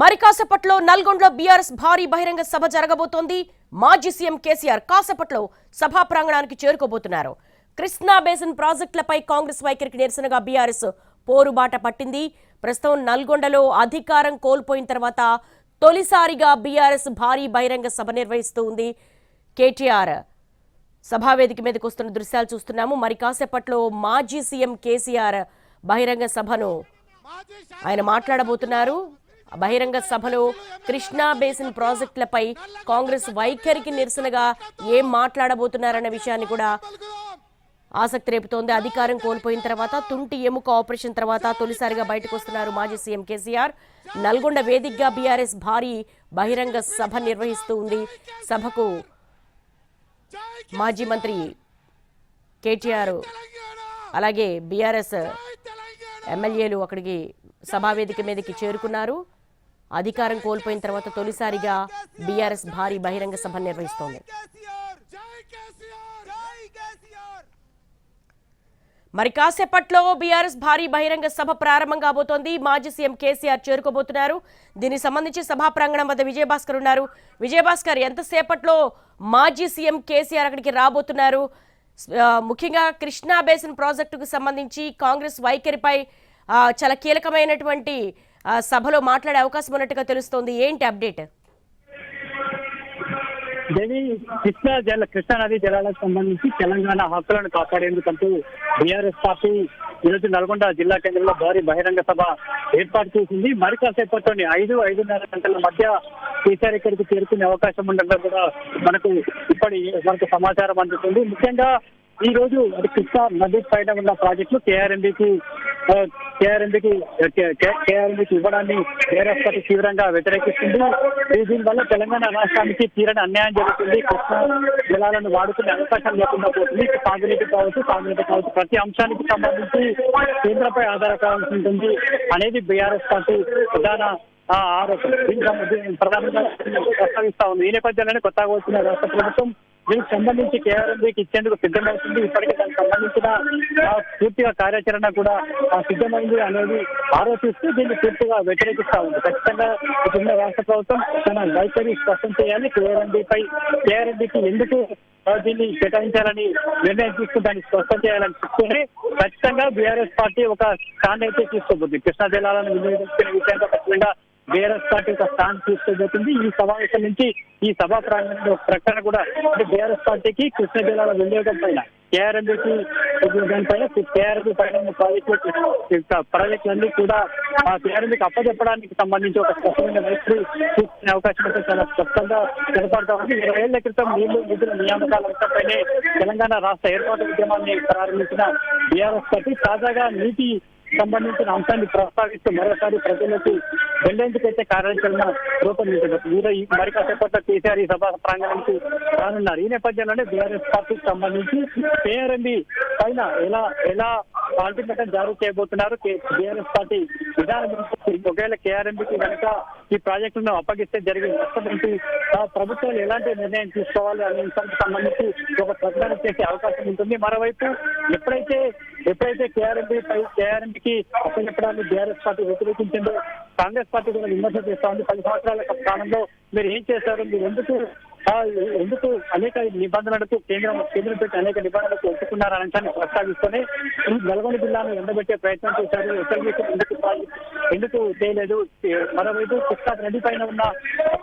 మరి కాసేపట్లో నల్గొండలో బీఆర్ఎస్ భారీ బహిరంగ సభ జరగబోతోంది. మాజీ సీఎం కేసీఆర్ కాసేపట్లో సభా ప్రాంగణానికి చేరుకోబోతున్నారు. కృష్ణా బేసిన్ ప్రాజెక్టులపై కాంగ్రెస్ వైఖరికి నిరసనగా బీఆర్ఎస్ పోరుబాట పట్టింది. ప్రస్తుతం నల్గొండలో అధికారం కోల్పోయిన తర్వాత తొలిసారిగా బీఆర్ఎస్ భారీ బహిరంగ సభ నిర్వహిస్తూ ఉంది. కేటీఆర్ సభావేదిక మీదకు వస్తున్న దృశ్యాలు చూస్తున్నాము. మరి కాసేపట్లో మాజీ సీఎం కేసీఆర్ బహిరంగ సభను ఆయన మాట్లాడబోతున్నారు. బహిరంగ సభలో కృష్ణా బేసిన్ ప్రాజెక్టులపై కాంగ్రెస్ వైఖరికి నిరసనగా ఏం మాట్లాడబోతున్నారన్న విషయాన్ని కూడా ఆసక్తి రేపుతోంది. అధికారం కోల్పోయిన తర్వాత తుంటి ఎముక ఆపరేషన్ తర్వాత తొలిసారిగా బయటకు వస్తున్నారు మాజీ సీఎం కేసీఆర్. నల్గొండ వేదికగా బీఆర్ఎస్ భారీ బహిరంగ సభ నిర్వహిస్తూ ఉంది. సభకు మాజీ మంత్రి కేటీఆర్ అలాగే బీఆర్ఎస్ ఎమ్మెల్యేలు అక్కడికి సభావేదిక మీదకి చేరుకున్నారు. అధికారం కోల్పోయిన తర్వాత తొలిసారిగా బీఆర్ఎస్ భారీ బహిరంగ సభ నిర్వహిస్తోంది. మరి కాసేపట్లో బీఆర్ఎస్ భారీ బహిరంగ సభ ప్రారంభం కాబోతోంది. మాజీ సీఎం కేసీఆర్ చేరుకోబోతున్నారు. దీనికి సంబంధించి సభా ప్రాంగణం వద్ద విజయభాస్కర్ ఉన్నారు. విజయభాస్కర్ ఎంతసేపట్లో మాజీ సీఎం కేసీఆర్ అక్కడికి రాబోతున్నారు? ముఖ్యంగా కృష్ణా బేసిన్ ప్రాజెక్టుకు సంబంధించి కాంగ్రెస్ వైఖరిపై చాలా కీలకమైనటువంటి సభలో మాట్లాడే అవకాశం ఉన్నట్టుగా తెలుస్తోంది. ఏంటి అప్డేట్? దేవి కృష్ణా జల కృష్ణా నది జలాలకు సంబంధించి తెలంగాణ హక్కులను కాపాడేందుకంటూ బీఆర్ఎస్ పార్టీ ఈరోజు నల్గొండ జిల్లా కేంద్రంలో భారీ బహిరంగ సభ ఏర్పాటు చేసింది. మరి కాసేపట్లోని ఐదు ఐదున్నర గంటల మధ్య కేసీఆర్ ఇక్కడికి చేరుకునే అవకాశం ఉండడం కూడా మనకు ఇప్పటి మనకు సమాచారం అందుతుంది. ముఖ్యంగా ఈ రోజు అది కృష్ణా నది పైన ఉన్న ప్రాజెక్టులు కేఆర్ఎంబికి కేఆర్ఎంబికి కేఆర్ఎంబికి ఇవ్వడాన్ని టీఆర్ఎస్ పార్టీ తీవ్రంగా వ్యతిరేకిస్తుంది. దీని దీనివల్ల తెలంగాణ రాష్ట్రానికి తీరని అన్యాయం జరుగుతుంది. కృష్ణా జలాలను వాడుకునే అవకాశం లేకుండా పోతుంది. సాగునీటి కావచ్చు సాగునీటి కావచ్చు. ప్రతి అంశానికి సంబంధించి కేంద్రంపై ఆధారపడాల్సి ఉంటుంది అనేది బీఆర్ఎస్ పార్టీ ప్రధాన ఆరోపణ. దీనికి ప్రధానంగా ప్రస్తావిస్తా ఉంది ఈ నేపథ్యంలోనే కొత్తగా వచ్చిన రాష్ట్ర ప్రభుత్వం దీనికి సంబంధించి కేఆర్ఎంబీకి ఇచ్చేందుకు సిద్ధమవుతుంది. ఇప్పటికే దానికి సంబంధించిన ఆ, పూర్తిగా కార్యాచరణ కూడా సిద్ధమైంది అనేది ఆరోపిస్తూ దీన్ని పూర్తిగా వ్యతిరేకిస్తా ఉంది. ఖచ్చితంగా ఇప్పుడున్న రాష్ట్ర ప్రభుత్వం తన వైఖరి స్పష్టం చేయాలి. కేఆర్ఎంబీపై కేఆర్ఎంబీకి ఎందుకు దీన్ని కేటాయించాలని నిర్ణయం తీసుకుని దాన్ని స్పష్టం చేయాలని చెప్తూనే ఖచ్చితంగా బీఆర్ఎస్ పార్టీ ఒక స్టాండ్ అయితే తీసుకోబోద్ది కృష్ణా జిల్లాలను వినియోగించుకునే విషయంలో ఖచ్చితంగా బీఆర్ఎస్ పార్టీ ఒక స్టాండ్ తీసుకోబోతుంది ఈ సమావేశం నుంచి ఈ సభా ప్రాంగణంలో ఒక ప్రకటన కూడా అంటే బీఆర్ఎస్ పార్టీకి కృష్ణా జిల్లాలో వినియోగం పైన కేఆర్ఎంబీకి దానిపైన కేఆర్ఎంబీ పైన ప్రాజెక్టు ప్రాజెక్టులన్నీ కూడా ఆ కేఆర్ఎంబీకి అప్పచెప్పడానికి సంబంధించి ఒక స్పష్టమైన వైఖరి తీసుకునే అవకాశం అయితే చాలా స్పష్టంగా కనపడతా ఉంది. ఇరవై ఏళ్ళ క్రితం నీళ్ళు నిధుల నియామకాల అంశంపైనే తెలంగాణ రాష్ట్ర ఏర్పాటు ఉద్యమాన్ని ప్రారంభించిన బీఆర్ఎస్ పార్టీ తాజాగా నీటి సంబంధించిన అంశాన్ని ప్రస్తావిస్తూ మరోసారి ప్రజలకు వెళ్ళేందుకైతే కార్యాచరణ రూపొందించబోతుంది వీరు ఈ మరి కేసీఆర్ ఈ సభ ప్రాంగణానికి రానున్నారు. ఈ నేపథ్యంలోనే బీఆర్ఎస్ పార్టీకి సంబంధించి కేఆర్ఎంబి పైన ఎలా ఎలా అల్టిమేటం జారీ చేయబోతున్నారు? బీఆర్ఎస్ పార్టీ విధానం ఒకవేళ కేఆర్ఎంబికి కనుక ఈ ప్రాజెక్టును అప్పగిస్తే జరిగే నష్టం ఏంటి? ప్రభుత్వాలు ఎలాంటి నిర్ణయం తీసుకోవాలి అనే అంశానికి సంబంధించి ఒక ప్రకటన చేసే అవకాశం ఉంటుంది. మరోవైపు ఎప్పుడైతే ఎప్పుడైతే కేఆర్ఎంబి పై కేఆర్ఎంబికి అప్పచెప్పడాన్ని బీఆర్ఎస్ పార్టీ వ్యతిరేకించిందో కాంగ్రెస్ పార్టీ కూడా విమర్శ చేస్తా ఉంది. పది సంవత్సరాల కాలంలో మీరు ఏం చేశారు మీరు ఎందుకు ఎందుకు అనేక నిబంధనలకు కేంద్రం కేంద్రం పెట్టి అనేక నిబంధనలకు ఒప్పుకున్నారని అంశాన్ని ప్రస్తావిస్తూనే నల్గొండ జిల్లాను ఎండబెట్టే ప్రయత్నం చేశారు. ఎందుకు ఎందుకు చేయలేదు? మరోవైపు కృష్ణా నది పైన ఉన్న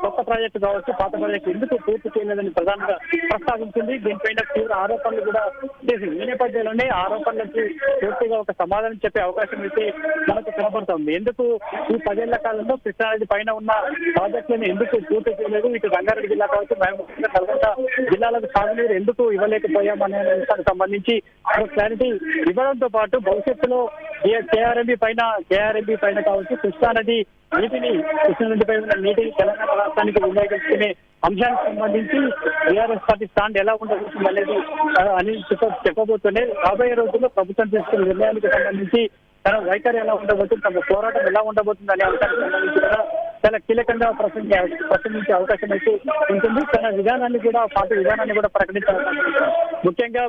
కొత్త ప్రాజెక్టు కావచ్చు పాత ప్రాజెక్టు ఎందుకు పూర్తి చేయలేదని ప్రధానంగా ప్రస్తావించింది. దీనిపైన తీవ్ర ఆరోపణలు కూడా చేసింది. ఈ నేపథ్యంలోనే ఆరోపణలకు పూర్తిగా ఒక సమాధానం చెప్పే అవకాశం అయితే మనకు కనబడుతుంది ఎందుకు ఈ పదేళ్ళ కాలంలో కృష్ణానది పైన ఉన్న ప్రాజెక్టులను ఎందుకు పూర్తి చేయలేదు? ఇటు రంగారెడ్డి జిల్లా కావచ్చు తర్వాత నల్గొండ జిల్లాలకు సాగునీరు ఎందుకు ఇవ్వలేకపోయామనే అంశానికి సంబంధించి క్లారిటీ ఇవ్వడంతో పాటు భవిష్యత్తులో కేఆర్ఎంబి పైన కేఆర్ఎంబి పైన కావచ్చు కృష్ణానది నీటిని కృష్ణానది పై ఉన్న నీటిని తెలంగాణ రాష్ట్రానికి వినియోగించుకునే అంశానికి సంబంధించి బీఆర్ఎస్ పార్టీ స్టాండ్ ఎలా ఉండబోతుంది అనేది అని చెప్ప చెప్పబోతూనే రాబోయే రోజుల్లో ప్రభుత్వం తీసుకున్న నిర్ణయానికి సంబంధించి తన వైఖరి ఎలా ఉండబోతుంది తమ పోరాటం ఎలా ఉండబోతుంది అనే అంశానికి సంబంధించి కూడా చాలా కీలకంగా ప్రసంగి ప్రసంగించే అవకాశం అయితే ఉంటుంది. తన విధానాన్ని కూడా పార్టీ విధానాన్ని కూడా ప్రకటించాలి ముఖ్యంగా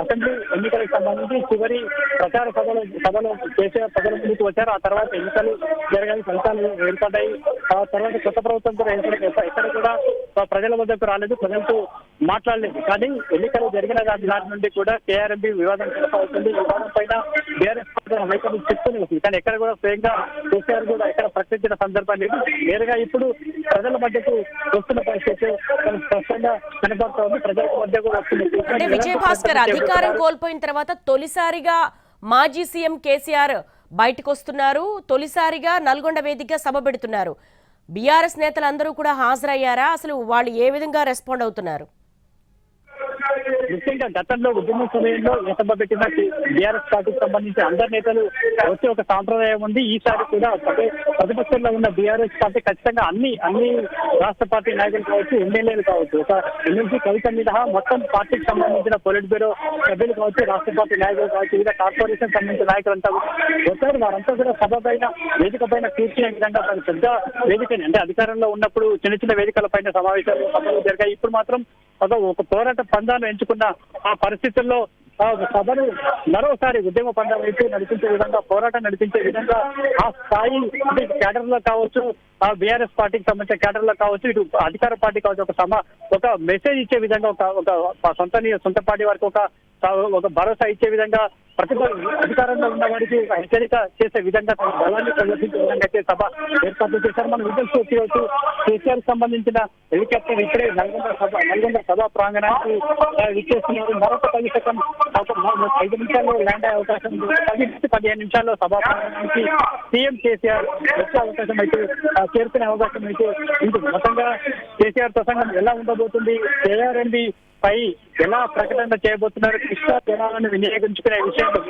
అసెంబ్లీ ఎన్నికలకు సంబంధించి చివరి ప్రచార సభలో సభలో కేసీఆర్ ప్రజల ముందుకు వచ్చారు. ఆ తర్వాత ఎన్నికలు జరగాలి ఫలితాలు ఏర్పడ్డాయి. ఆ తర్వాత కొత్త ప్రభుత్వం కూడా ఎక్కడ- కూడా ప్రజల వద్దకు రాలేదు. ప్రజలతో మాట్లాడలేదు. కానీ ఎన్నికలు జరిగిన దాని నుండి కూడా కేఆర్ఎంబి వివాదం కొనసాగుతుంది వివాదం పైన బీఆర్ఎస్ వైఖరి చెప్తూనే ఉంది కానీ ఎక్కడ కూడా స్వయంగా కేసీఆర్ కూడా ఎక్కడ ప్రకటించిన సందర్భం లేదు. నేరుగా ఇప్పుడు ప్రజల మధ్యకు వస్తున్న పరిస్థితి స్పష్టంగా కనబడుతూ ఉంది. ప్రజల మధ్య కూడా వస్తుంది విజయ్ భాస్కర్ అధికారం కోల్పోయిన తర్వాత తొలిసారిగా మాజీ సీఎం కేసీఆర్ బయటకు వస్తున్నారు. తొలిసారిగా నల్గొండ వేదికగా సభ పెడుతున్నారు. బీఆర్ఎస్ నేతలందరూ కూడా హాజరయ్యారా? అసలు వాళ్ళు ఏ విధంగా రెస్పాండ్ అవుతున్నారు? ముఖ్యంగా గతంలో ఉద్యమం సమయంలో ఏ పెట్టిన బీఆర్ఎస్ పార్టీకి సంబంధించి అందరి నేతలు వచ్చే ఒక సాంప్రదాయం ఉంది. ఈసారి కూడా ప్రతిపక్షంలో ఉన్న బీఆర్ఎస్ పార్టీ ఖచ్చితంగా అన్ని అన్ని రాష్ట్ర పార్టీ నాయకులు కావచ్చు ఎమ్మెల్యేలు కావచ్చు ఒక ఎమ్మెల్సీ కవిత మినహా మొత్తం పార్టీకి సంబంధించిన పొలిట్ బ్యూరో సభ్యులు కావచ్చు రాష్ట్ర పార్టీ నాయకులు కావచ్చు వివిధ కార్పొరేషన్ సంబంధించిన నాయకులంతా వచ్చారు. వారంతా కూడా సభ పైన వేదిక పైన కూర్చునే విధంగా పెద్ద వేదికని అంటే అధికారంలో ఉన్నప్పుడు చిన్న చిన్న వేదికల పైన సమావేశాలు సభలు జరిగాయి. ఇప్పుడు మాత్రం ఒక ఒక పోరాట పందాన్ని ఎంచుకున్న ఆ పరిస్థితుల్లో సభను మరోసారి ఉద్యమ పందాలు వైపు నడిపించే విధంగా పోరాటం నడిపించే విధంగా ఆ స్థాయి అంటే లో కావచ్చు ఆ బీఆర్ఎస్ పార్టీకి సంబంధించిన కేడర్లో కావచ్చు ఇటు అధికార పార్టీ కావచ్చు ఒక సమ ఒక మెసేజ్ ఇచ్చే విధంగా ఒక ఒక సొంత సొంత పార్టీ వారికి ఒక ఒక భరోసా ఇచ్చే విధంగా ప్రతిభ అధికారంలో ఉన్న వారికి హెచ్చరిక చేసే విధంగా తన బలాన్ని ప్రదర్శించే విధంగా అయితే సభ ఏర్పాటు చేశారు. మనం విజువల్స్ చూడవచ్చు కేసీఆర్ సంబంధించిన హెలికాప్టర్ ఇక్కడే నల్గొండ సభ నల్గొండ సభ ప్రాంగణానికి విచ్చేస్తున్నారు. మరొక పది సెకండ్ ఐదు నిమిషాల్లో ల్యాండ్ అయ్యే అవకాశం ఉంది. పది నుంచి పదిహేను నిమిషాల్లో సభా ప్రాంగణానికి సీఎం కేసీఆర్ వచ్చే అవకాశం అయితే చేరుకునే అవకాశం అయితే ఉంది. మొత్తంగా కేసీఆర్ ప్రసంగం ఎలా ఉండబోతుంది? కేఆర్ఎండి పై ఎలా ప్రకటన చేయబోతున్నారు. కృష్ణా జలాలను వినియోగించుకునే విషయంలో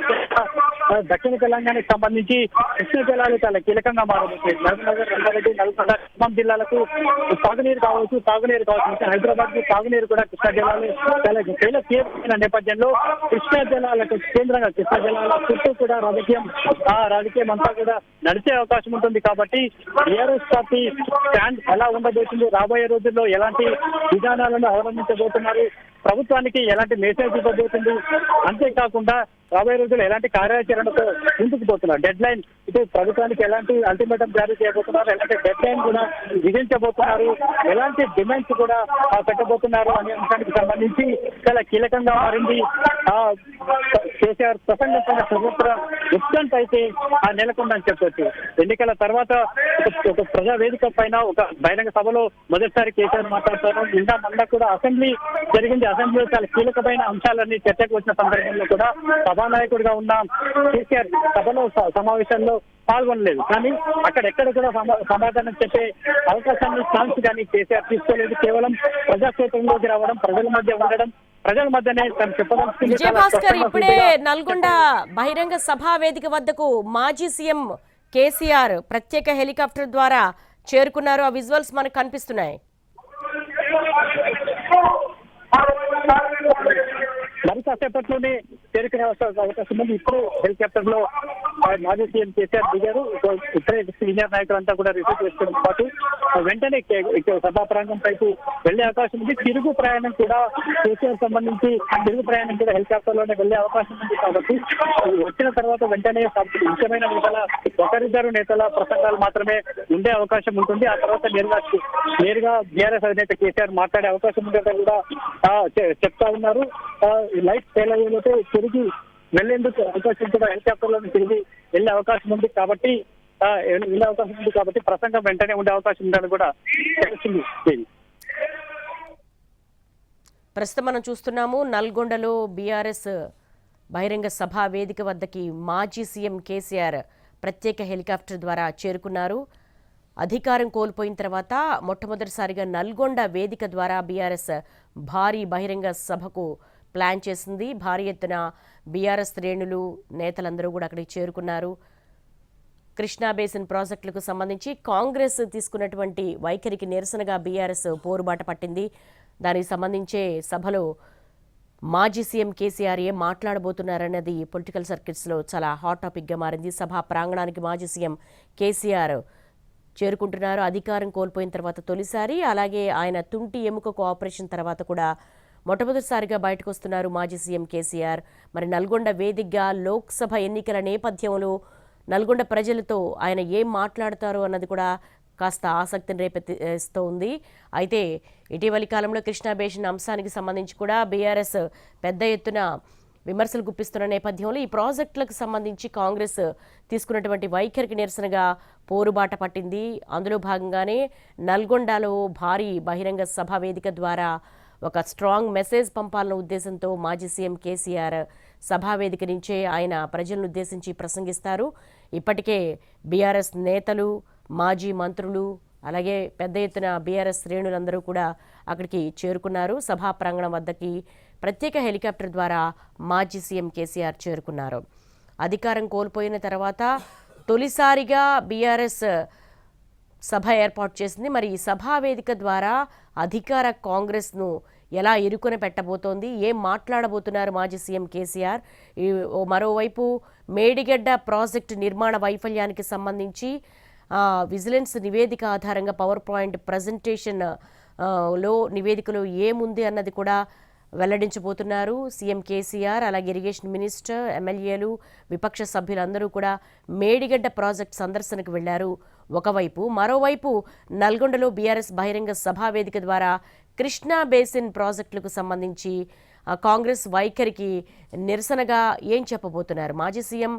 దక్షిణ తెలంగాణకు సంబంధించి కృష్ణా జలాలు చాలా కీలకంగా మారబోతుంది. మహబూబ్నగర్ రంగారెడ్డి నల్గొండ ఖమ్మం జిల్లాలకు సాగునీరు కావచ్చు తాగునీరు కావచ్చు. హైదరాబాద్కు తాగునీరు కూడా కృష్ణా జలాలు చాలా కీలకమైన నేపథ్యంలో కృష్ణా జలాలకు కేంద్రంగా కృష్ణా జలాల చుట్టూ కూడా రాజకీయం ఆ రాజకీయం అంతా కూడా నడిచే అవకాశం ఉంటుంది కాబట్టి టీఆర్ఎస్ పార్టీ స్టాండ్ ఎలా ఉండబోతుంది? రాబోయే రోజుల్లో ఎలాంటి విధానాలను అవలంబించబోతున్నారు? ప్రభుత్వానికి ఎలాంటి మెసేజ్ ఇవ్వబోతుంది? అంతేకాకుండా రాబోయే రోజుల్లో ఎలాంటి కార్యాచరణతో ముందుకు పోతున్నారు? డెడ్ లైన్ ఇటు ప్రభుత్వానికి ఎలాంటి అల్టిమేటం జారీ చేయబోతున్నారు? ఎలాంటి డెడ్ లైన్ కూడా విధించబోతున్నారు? ఎలాంటి డిమాండ్స్ కూడా పెట్టబోతున్నారు అనే అంశానికి సంబంధించి చాలా కీలకంగా మారింది. ఆ కేసీఆర్ ప్రసంగం పైన ఉత్కంఠ అయితే ఆ నెలకొందని చెప్పొచ్చు. ఎన్నికల తర్వాత ఒక- ప్రజా వేదిక పైన ఒక బహిరంగ సభలో మొదటిసారి కేసీఆర్ మాట్లాడుతారు. నిండా మొన్న కూడా అసెంబ్లీ జరిగింది. అసెంబ్లీలో చాలా కీలకమైన అంశాలన్నీ చర్చకు వచ్చిన సందర్భంలో కూడా సభానాయకుడిగా ఉన్న. కేసీఆర్ సభలో సమావేశంలో పాల్గొనలేదు. కానీ అక్కడ ఎక్కడ కూడా సమా- సమాధానం చెప్పే అవకాశాన్ని ఛాన్స్ కానీ కేసీఆర్ తీసుకోలేదు. కేవలం ప్రజాక్షేత్రంలోకి రావడం ప్రజల మధ్య ఉండడం ప్రజల మధ్యనే తను చెప్పదలుచుకుంది విజయ్ చాలా భాస్కర్ స్పష్టంగా ఇప్పుడే నల్గొండ బహిరంగ సభా వేదిక వద్దకు మాజీ సీఎం కేసీఆర్ ప్రత్యేక హెలికాప్టర్ ద్వారా చేరుకున్నారు. ఆ విజువల్స్ మనకు కనిపిస్తున్నాయి. మరి కాసేపట్లోనే చేరుకునే అవకాశం ఉంది. ఇప్పుడు హెలికాప్టర్లో మాజీ సీఎం కేసీఆర్ దిగారు. ఇతర సీనియర్ నాయకులు అంతా కూడా రిసీవ్ చేసుకోవడం పాటు వెంటనే సభా ప్రాంగం పైకి వెళ్ళే అవకాశం ఉంది. తిరుగు ప్రయాణం కూడా కేసీఆర్ సంబంధించి తిరుగు ప్రయాణం కూడా హెలికాప్టర్లోనే వెళ్ళే అవకాశం ఉంది కాబట్టి వచ్చిన తర్వాత వెంటనే ముఖ్యమైన నేతల ఒకరిద్దరు నేతల ప్రసంగాలు మాత్రమే ఉండే అవకాశం ఉంటుంది. ఆ తర్వాత నేరుగా నేరుగా బీఆర్ఎస్ అధినేత కేసీఆర్ మాట్లాడే అవకాశం ఉండేది కూడా చెప్తా ఉన్నారు. ఈ లైట్ ఫెయిల్ అయ్యేలోపు తిరిగి వెళ్ళేందుకు అవకాశం కూడా హెలికాప్టర్లను తిరిగి వెళ్ళే అవకాశం ఉంది కాబట్టి వెళ్ళే అవకాశం ఉంది కాబట్టి ప్రసంగం వెంటనే ఉండే అవకాశం ఉందని కూడా తెలిసింది ప్రస్తుతం మనం చూస్తున్నాము నల్గొండలో బీఆర్ఎస్ బహిరంగ సభా వేదిక వద్దకి మాజీ సీఎం కేసీఆర్ ప్రత్యేక హెలికాప్టర్ ద్వారా చేరుకున్నారు. అధికారం కోల్పోయిన తర్వాత మొట్టమొదటిసారిగా నల్గొండ వేదిక ద్వారా బీఆర్ఎస్ భారీ బహిరంగ సభకు ప్లాన్ చేసింది. భారీ ఎత్తున బీఆర్ఎస్ శ్రేణులు నేతలందరూ కూడా అక్కడికి చేరుకున్నారు. కృష్ణా బేసిన్ ప్రాజెక్టులకు సంబంధించి కాంగ్రెస్ తీసుకున్నటువంటి వైఖరికి నిరసనగా బీఆర్ఎస్ పోరుబాట పట్టింది. దానికి సంబంధించే సభలో మాజీ సీఎం కేసీఆర్ ఏం మాట్లాడబోతున్నారన్నది పొలిటికల్ సర్కిల్స్లో చాలా హాట్ టాపిక్గా మారింది. సభా ప్రాంగణానికి మాజీ సీఎం కేసీఆర్ చేరుకుంటున్నారు. అధికారం కోల్పోయిన తర్వాత తొలిసారి అలాగే ఆయన తుంటి ఎముక కోఆపరేషన్ తర్వాత కూడా మొట్టమొదటిసారిగా బయటకు వస్తున్నారు మాజీ సీఎం కేసీఆర్. మరి నల్గొండ వేదికగా లోక్సభ ఎన్నికల నేపథ్యంలో నల్గొండ ప్రజలతో ఆయన ఏం మాట్లాడతారు అన్నది కూడా కాస్త ఆసక్తిని రేపెత్తిస్తోంది అయితే ఇటీవలి కాలంలో కృష్ణా బేషన్ అంశానికి సంబంధించి కూడా బీఆర్ఎస్ పెద్ద ఎత్తున విమర్శలు గుప్పిస్తున్న నేపథ్యంలో ఈ ప్రాజెక్టులకు సంబంధించి కాంగ్రెస్ తీసుకున్నటువంటి వైఖరికి నిరసనగా పోరుబాట పట్టింది. అందులో భాగంగానే నల్గొండలో భారీ బహిరంగ సభ వేదిక ద్వారా ఒక స్ట్రాంగ్ మెసేజ్ పంపాలన్న ఉద్దేశంతో మాజీ సీఎం కేసీఆర్ సభా వేదిక నుంచే ఆయన ప్రజలను ఉద్దేశించి ప్రసంగిస్తారు. ఇప్పటికే బీఆర్ఎస్ నేతలు మాజీ మంత్రులు అలాగే పెద్ద ఎత్తున బీఆర్ఎస్ శ్రేణులందరూ కూడా అక్కడికి చేరుకున్నారు. సభా ప్రాంగణం వద్దకి ప్రత్యేక హెలికాప్టర్ ద్వారా మాజీ సీఎం కేసీఆర్ చేరుకున్నారు. అధికారం కోల్పోయిన తర్వాత తొలిసారిగా బీఆర్ఎస్ సభ ఏర్పాటు చేసింది. మరి ఈ సభా వేదిక ద్వారా అధికార కాంగ్రెస్ను ఎలా ఇరుకున పెట్టబోతోంది? ఏం మాట్లాడబోతున్నారు మాజీ సీఎం కేసీఆర్? మరోవైపు మేడిగడ్డ ప్రాజెక్టు నిర్మాణ వైఫల్యానికి సంబంధించి విజిలెన్స్ నివేదిక ఆధారంగా పవర్ పాయింట్ ప్రజెంటేషన్లో నివేదికలో ఏముంది అన్నది కూడా వెల్లడించబోతున్నారు సీఎం కేసీఆర్. అలాగే ఇరిగేషన్ మినిస్టర్ ఎమ్మెల్యేలు విపక్ష సభ్యులందరూ కూడా మేడిగడ్డ ప్రాజెక్ట్ సందర్శనకు వెళ్ళారు ఒకవైపు. మరోవైపు నల్గొండలో బీఆర్ఎస్ బహిరంగ సభా వేదిక ద్వారా కృష్ణా బేసిన్ ప్రాజెక్టులకు సంబంధించి కాంగ్రెస్ వైఖరికి నిరసనగా ఏం చెప్పబోతున్నారు? మాజీ సీఎం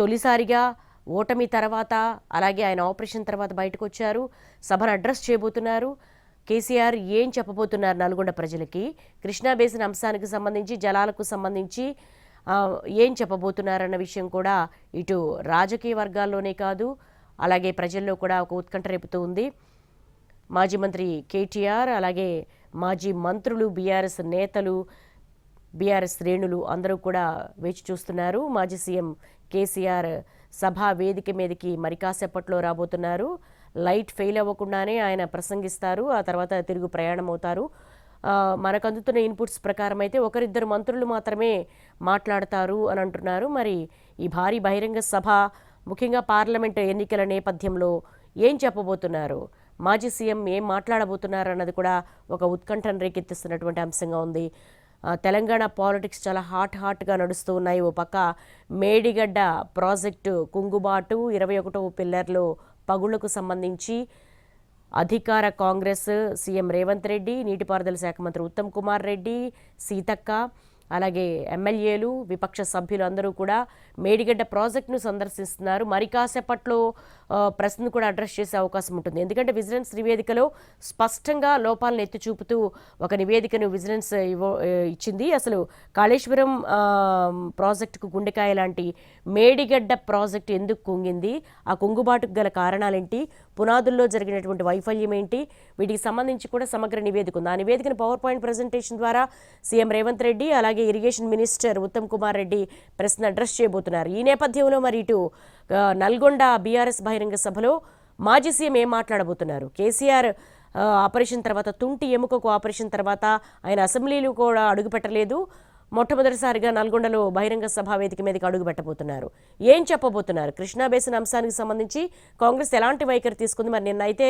తొలిసారిగా ఓటమి తర్వాత అలాగే ఆయన ఆపరేషన్ తర్వాత బయటకు వచ్చారు సభను అడ్రస్ చేయబోతున్నారు. కేసీఆర్ ఏం చెప్పబోతున్నారు నల్గొండ ప్రజలకి? కృష్ణా బేసిన్ అంశానికి సంబంధించి జలాలకు సంబంధించి ఏం చెప్పబోతున్నారన్న విషయం కూడా ఇటు రాజకీయ వర్గాల్లోనే కాదు అలాగే ప్రజల్లో కూడా ఒక ఉత్కంఠ రేపుతూ ఉంది. మాజీ మంత్రి కేటీఆర్ అలాగే మాజీ మంత్రులు బీఆర్ఎస్ నేతలు బీఆర్ఎస్ శ్రేణులు అందరూ కూడా వేచి చూస్తున్నారు. మాజీ సీఎం కేసీఆర్ సభా వేదిక మీదకి మరి కాసేపట్లో రాబోతున్నారు. లైట్ ఫెయిల్ అవ్వకుండానే ఆయన ప్రసంగిస్తారు ఆ తర్వాత తిరుగు ప్రయాణం అవుతారు. మనకు అందుతున్న ఇన్పుట్స్ ప్రకారం అయితే ఒకరిద్దరు మంత్రులు మాత్రమే మాట్లాడతారు అని అంటున్నారు. మరి ఈ భారీ బహిరంగ సభ ముఖ్యంగా పార్లమెంట్ ఎన్నికల నేపథ్యంలో ఏం చెప్పబోతున్నారు? మాజీ సీఎం ఏం మాట్లాడబోతున్నారు అన్నది కూడా ఒక ఉత్కంఠను రేకెత్తిస్తున్నటువంటి అంశంగా ఉంది. తెలంగాణ పాలిటిక్స్ చాలా హాట్ హాట్గా నడుస్తూ ఉన్నాయి. ఓ పక్క మేడిగడ్డ ప్రాజెక్టు కుంగుబాటు ఇరవై ఒకటవ పిల్లర్లు పగుళ్ళకు సంబంధించి అధికార కాంగ్రెస్ సీఎం రేవంత్ రెడ్డి నీటిపారుదల శాఖ మంత్రి ఉత్తమ్ కుమార్ రెడ్డి సీతక్క అలాగే ఎమ్మెల్యేలు విపక్ష సభ్యులు అందరూ కూడా మేడిగడ్డ ప్రాజెక్టును సందర్శిస్తున్నారు. మరి కాసేపట్లో ప్రశ్నను కూడా అడ్రస్ చేసే అవకాశం ఉంటుంది. ఎందుకంటే విజిలెన్స్ నివేదికలో స్పష్టంగా లోపాలను ఎత్తి చూపుతూ ఒక నివేదికను విజిలెన్స్ ఇవ్వ ఇచ్చింది. అసలు కాళేశ్వరం ప్రాజెక్టుకు గుండెకాయ లాంటి మేడిగడ్డ ప్రాజెక్టు ఎందుకు కుంగింది? ఆ కుంగుబాటుకు గల కారణాలేంటి? పునాదుల్లో జరిగినటువంటి వైఫల్యం ఏంటి? వీటికి సంబంధించి కూడా సమగ్ర నివేదిక ఉంది. ఆ నివేదికను పవర్ పాయింట్ ప్రజెంటేషన్ ద్వారా సీఎం రేవంత్ రెడ్డి అలాగే ఇరిగేషన్ మినిస్టర్ ఉత్తమ్ కుమార్ రెడ్డి ప్రశ్న అడ్రస్ చేయబోతున్నారు. ఈ నేపథ్యంలో మరి ఇటు నల్గొండ బీఆర్ఎస్ బహిరంగ సభలో మాజీ సీఎం ఏం మాట్లాడబోతున్నారు? కేసీఆర్ ఆపరేషన్ తర్వాత తుంటి ఎముకకు ఆపరేషన్ తర్వాత ఆయన అసెంబ్లీలు కూడా అడుగుపెట్టలేదు. మొట్టమొదటిసారిగా నల్గొండలో బహిరంగ సభా వేదిక మీదకి అడుగుపెట్టబోతున్నారు. ఏం చెప్పబోతున్నారు? కృష్ణా బేసిన్ అంశానికి సంబంధించి కాంగ్రెస్ ఎలాంటి వైఖరి తీసుకుంది? మరి నిన్న అయితే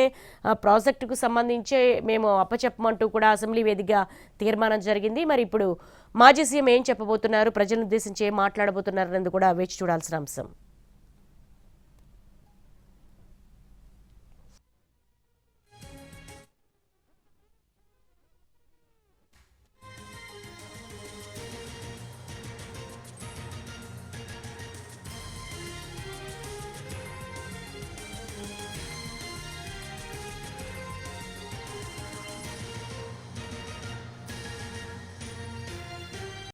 ప్రాజెక్టుకు సంబంధించి మేము అప్పచెప్పమంటూ కూడా అసెంబ్లీ వేదికగా తీర్మానం జరిగింది. మరి ఇప్పుడు మాజీ సీఎం ఏం చెప్పబోతున్నారు? ప్రజలను ఉద్దేశించి ఏం మాట్లాడబోతున్నారు అన్నది కూడా వేచి చూడాల్సిన అంశం.